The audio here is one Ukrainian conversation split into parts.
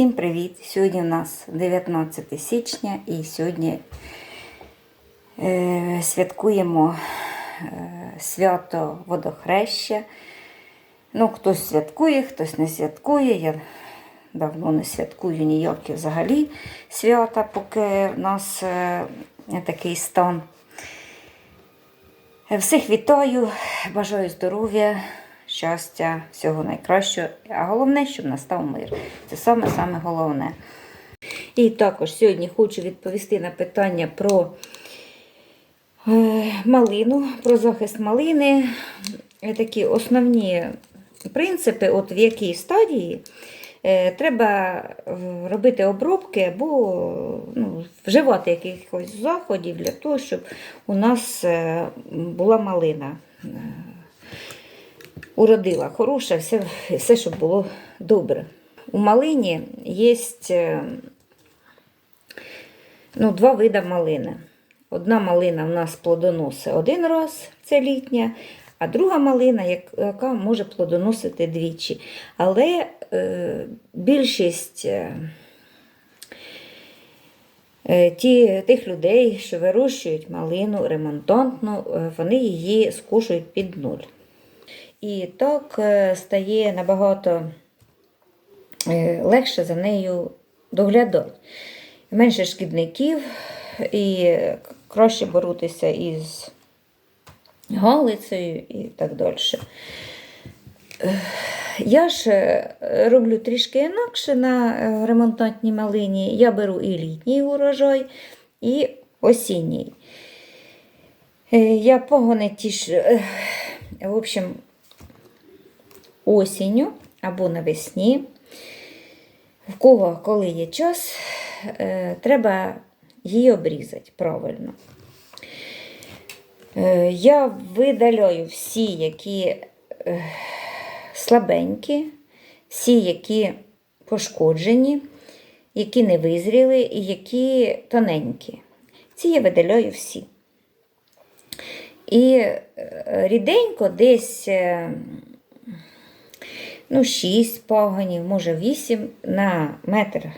Всім привіт! Сьогодні у нас 19 січня і сьогодні е, святкуємо е, свято водохреща. Ну, хтось святкує, хтось не святкує. Я давно не святкую ніякі взагалі свята, поки в нас е, такий стан. Е, Всіх вітаю, бажаю здоров'я, щастя, всього найкращого. А головне, щоб настав мир. Це саме-саме головне. І також сьогодні хочу відповісти на питання про е, малину, про захист малини. Е, Такі основні принципи, от в якій стадії е, треба робити обробки або ну, вживати якихось заходів для того, щоб у нас була малина. Е, Уродила хороша, все, все, щоб було добре. У малині є ну, два види малини. Одна малина у нас плодоносить один раз, це літня, а друга малина, яка може плодоносити двічі. Але е, більшість е, е, ті, тих людей, що вирощують малину ремонтантну, е, вони її скушують під нуль. І так е, стає набагато е, легше за нею доглядати. Менше шкідників і краще боротися із галицею і так далі. Е, Я ж роблю трішки інакше на ремонтантній малині. Я беру і літній урожай, і осінній. Я погони ті ж, в общем, осінню або навесні. В кого, коли є час, е, треба її обрізати правильно. Е, Я видаляю всі, які е, слабенькі, всі, які пошкоджені, які не визріли і які тоненькі. Ці я видаляю всі. І ріденько десь ну, 6 пагонів, може 8 на метр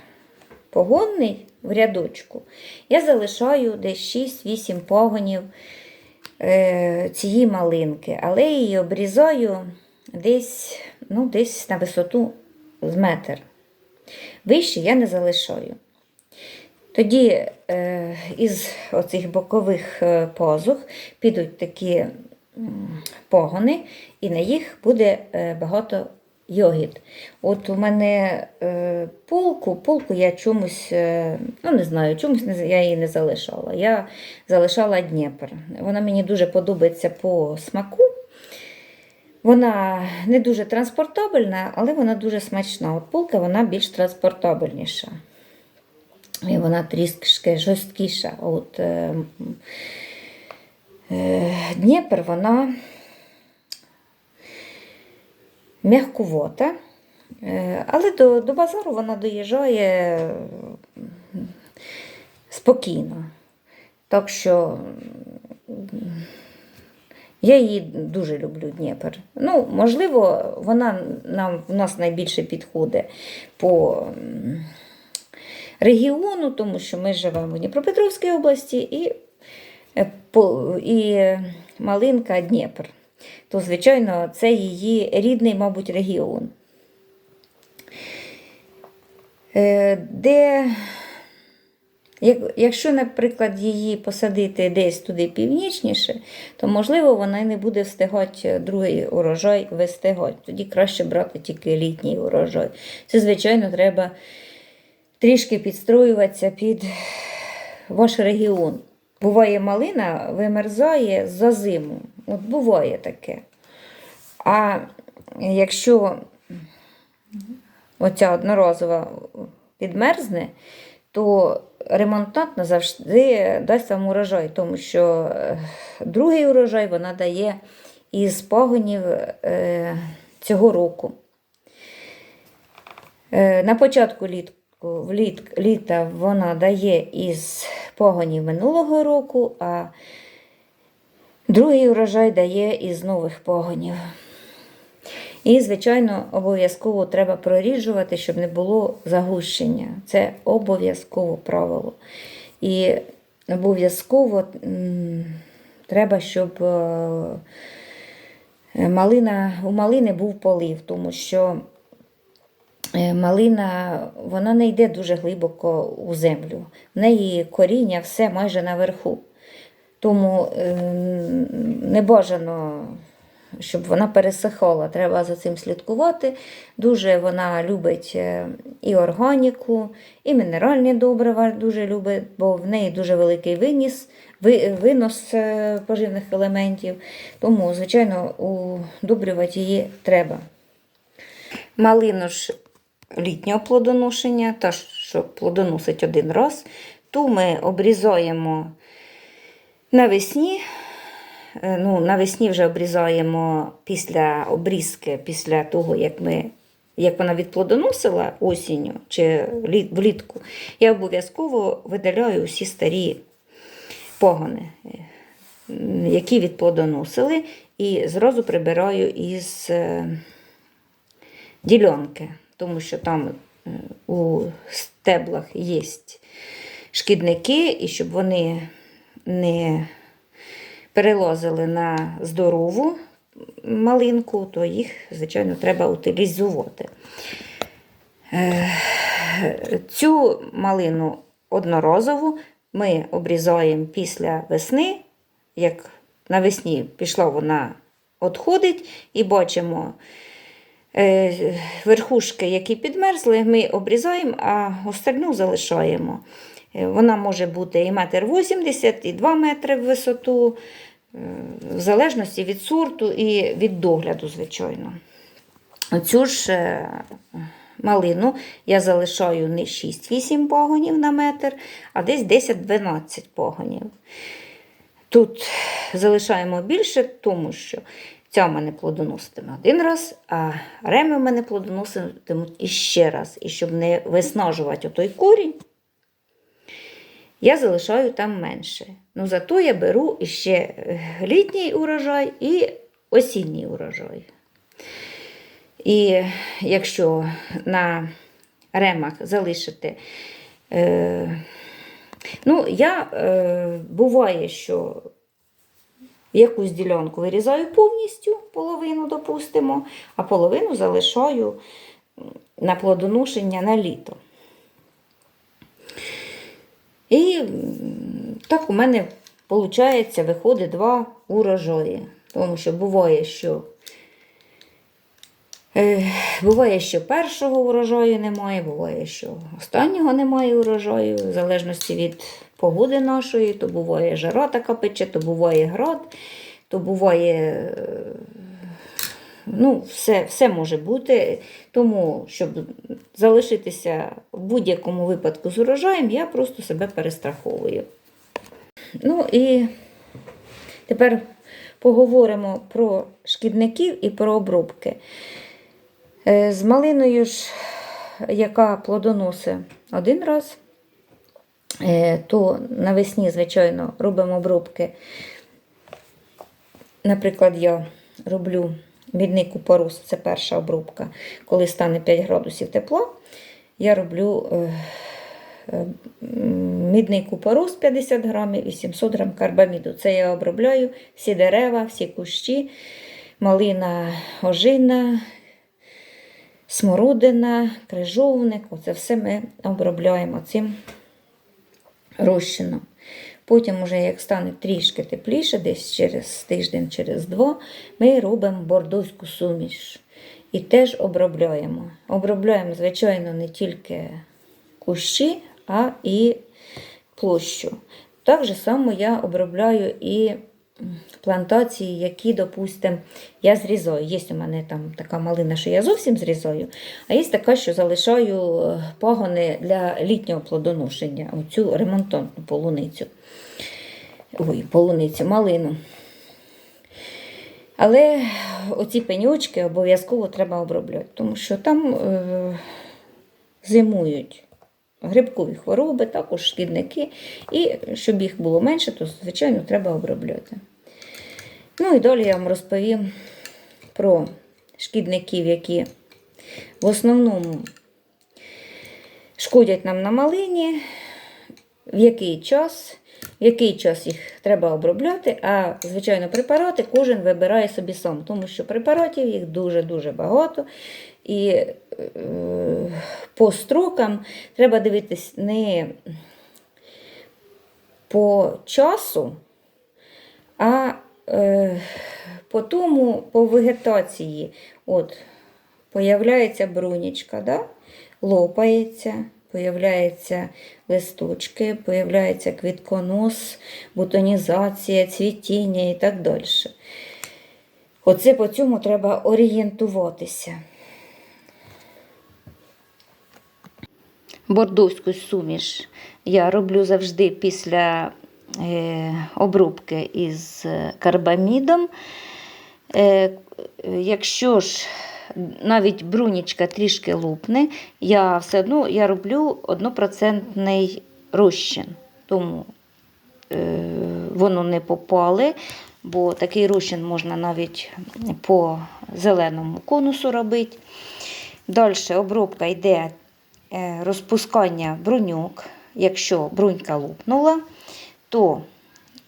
погонний в рядочку. Я залишаю десь 6-8 пагонів е, цієї малинки, але її обрізаю десь, ну, десь на висоту з метр. Вище я не залишаю. Тоді е, із оцих бокових е, пазух підуть такі погони, і на їх буде е, багато йогіт. От у мене е, полку, полку я чомусь, е, ну не знаю, чомусь не, я її не залишала. Я залишала Дніпр. Вона мені дуже подобається по смаку. Вона не дуже транспортабельна, але вона дуже смачна. От полка вона більш транспортабельніша. І вона трішки жорсткіша. От, е, е, Дніпр, вона м'якувата, е, але до, до базару вона доїжджає спокійно. Так що я її дуже люблю Дніпр. Ну, можливо, вона нам в нас найбільше підходить по регіону, тому що ми живемо в Дніпропетровській області і, е, і Малинка Дніпр. То, звичайно, це її рідний, мабуть, регіон. Е, Де, якщо, наприклад, її посадити десь туди північніше, то, можливо, вона не буде встигати другий урожай вистигати. Тоді краще брати тільки літній урожай. Це, звичайно, треба трішки підстроюватися під ваш регіон. Буває, малина вимерзає за зиму. От буває таке. А якщо оця одноразова підмерзне, то ремонтант назавжди дасть вам урожай, тому що е, другий урожай вона дає із пагонів е, цього року. Е, На початку літку, вліт, літа вона дає із погонів минулого року, а другий урожай дає із нових погонів. І, звичайно, обов'язково треба проріджувати, щоб не було загущення. Це обов'язково правило. І обов'язково треба, щоб е, малина, у малини був полив, тому що е, малина вона не йде дуже глибоко у землю. В неї коріння все майже наверху. Тому е, не бажано, щоб вона пересихала. Треба за цим слідкувати. Дуже вона любить е, і органіку, і мінеральні добрива дуже любить, бо в неї дуже великий виніс, винос е, поживних елементів. Тому, звичайно, удобрювати її треба. Малину ж літнього плодоношення, та що плодоносить один раз, ту ми обрізаємо навесні. Е, Ну, навесні вже обрізаємо після обрізки, після того, як, ми, як вона відплодоносила осінню чи влітку, я обов'язково видаляю усі старі погони, е, які відплодоносили, і зразу прибираю із е, ділянки, тому що там у стеблах є шкідники, і щоб вони не перелазили на здорову малинку, то їх, звичайно, треба утилізувати. Е, Цю малину одноразову ми обрізаємо після весни, як навесні пішла вона відходить, і бачимо е, верхушки, які підмерзли, ми обрізаємо, а остальну залишаємо. Е, Вона може бути і метр 80, і 2 метри в висоту, е, в залежності від сорту і від догляду, звичайно. Оцю ж е, малину я залишаю не 6-8 погонів на метр, а десь 10-12 погонів. Тут залишаємо більше, тому що ця в мене плодоноситиме один раз, а реми в мене плодоноситимуть іще раз. І щоб не виснажувати отой корінь, я залишаю там менше. Ну, зато я беру іще е, літній урожай і осінній урожай. І якщо на ремах залишити, е, ну, я е, буває, що якусь ділянку вирізаю повністю, половину, допустимо, а половину залишаю на плодоношення на літо. І так у мене виходить, виходить два урожаї. Тому що буває, що Е, Буває, що першого урожаю немає, буває, що останнього немає урожаю, в залежності від погоди нашої, то буває жара така пече, то буває град, то буває. Ну, все, все може бути. Тому, щоб залишитися в будь-якому випадку з урожаєм, я просто себе перестраховую. Ну і тепер поговоримо про шкідників і про обробки. Е, З малиною ж, яка плодоносить один раз, е, то навесні, звичайно, робимо обробки. Наприклад, я роблю мідний купорос, це перша обробка. Коли стане 5 градусів тепла, я роблю е, е, мідний купорос 50 грамів і 700 грам карбаміду. Це я обробляю всі дерева, всі кущі, малина ожина, смородина, крижовник. Оце все ми обробляємо цим розчином. Потім, уже, як стане трішки тепліше, десь через тиждень, через два, ми робимо бордоську суміш. І теж обробляємо. Обробляємо, звичайно, не тільки кущі, а і площу. Так же само я обробляю і плантації, які, допустимо, я зрізаю. Є у мене там така малина, що я зовсім зрізаю, а є така, що залишаю е, пагони для літнього плодоношення, оцю ремонтантну полуницю. Ой, полуницю, малину. Але оці пеньочки обов'язково треба обробляти, тому що там е, зимують грибкові хвороби, також шкідники. І щоб їх було менше, то, звичайно, треба обробляти. Ну і далі я вам розповім про шкідників, які в основному шкодять нам на малині, в який час, який час їх треба обробляти, а, звичайно, препарати кожен вибирає собі сам, тому що препаратів їх дуже-дуже багато. І е, по строкам треба дивитись не по часу, а е, по тому, по вегетації. От, появляється брунічка, да? лопається, появляються листочки, появляється квітконос, бутонізація, цвітіння і так далі. Оце по цьому треба орієнтуватися. Бордовську суміш я роблю завжди після е, обробки із карбамідом. Е, якщо ж навіть брунічка трішки лупне, я все одно я роблю 1% розчин. Тому е, воно не попали, бо такий розчин можна навіть по зеленому конусу робити. Далі обробка йде е, розпускання бруньок. Якщо брунька лупнула, то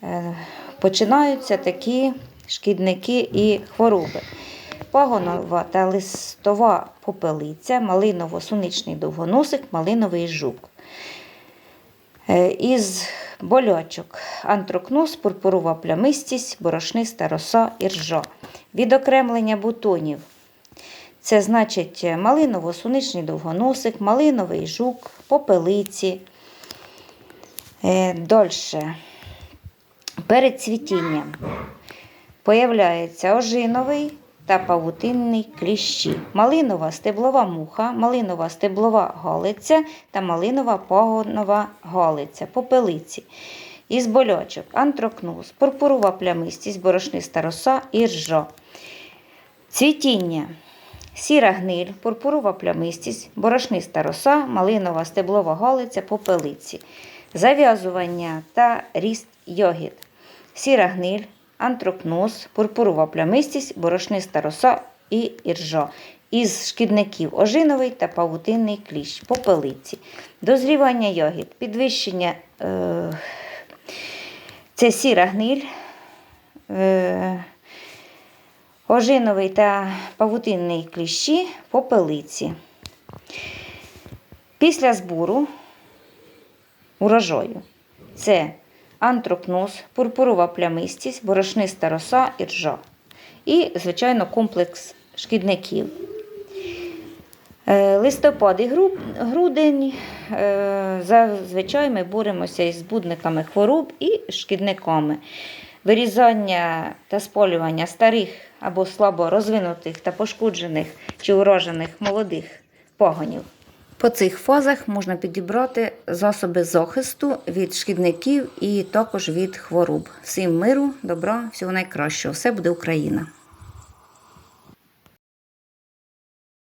е, починаються такі шкідники і хвороби. Пагонова та листова попелиця, малиново-суничний довгоносик, малиновий жук. Е, Із болячок антрокноз, пурпурова плямистість, борошниста роса і ржа. Відокремлення бутонів. Це значить малиново-суничний довгоносик, малиновий жук, попелиці. Далі. Перед цвітінням появляється ожиновий та павутинний кліщі, малинова стеблова муха, малинова стеблова галиця та малинова пагонова галиця, попелиці. Із болячок антрокноз, пурпурова плямистість, борошниста роса і ржа. Цвітіння. Сіра гниль, пурпурова плямистість, борошниста роса, малинова стеблова галиця, попелиці. Зав'язування та ріст йогіт. Сіра гниль, антрокноз, пурпурова плямистість, борошниста роса і іржа. Із шкідників ожиновий та павутинний кліщ, попелиці. Дозрівання ягід, підвищення е, це сіра гниль, е, ожиновий та павутинний кліщі, попелиці. Після збору урожаю це антрокноз, пурпурова плямистість, борошниста роса і ржа. І, звичайно, комплекс шкідників. Е, Листопад і грудень е, зазвичай ми боремося із збудниками хвороб і шкідниками. Вирізання та сполювання старих або слабо розвинутих та пошкоджених чи уражених молодих пагонів. По цих фазах можна підібрати засоби захисту від шкідників і також від хвороб. Всім миру, добра, всього найкращого. Все буде Україна!